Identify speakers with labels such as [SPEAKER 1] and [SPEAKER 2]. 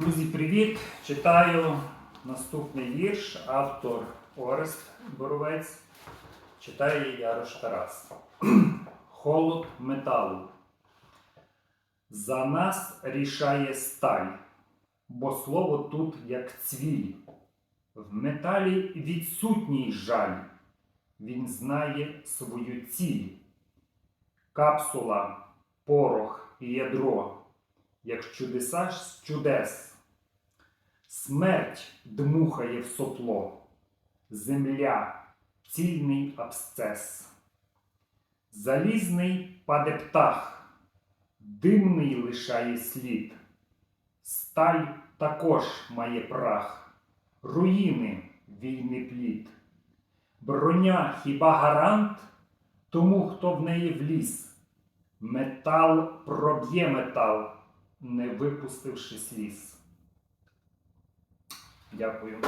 [SPEAKER 1] Друзі, привіт! Читаю наступний вірш, автор Орест Боровець. Читає Ярош Тарас. Холод металу. За нас рішає сталь, бо слово тут як цвіль. В металі відсутній жаль. Він знає свою ціль. Капсула, порох і ядро як чудеса з чудес. Смерть дмухає в сопло, земля цільний абсцес. Залізний паде птах, димний лишає слід. Сталь також має прах, руїни війни плід. Броня хіба гарант тому, хто в неї вліз. Метал проб'є метал, не випустивши сліз. Дякую.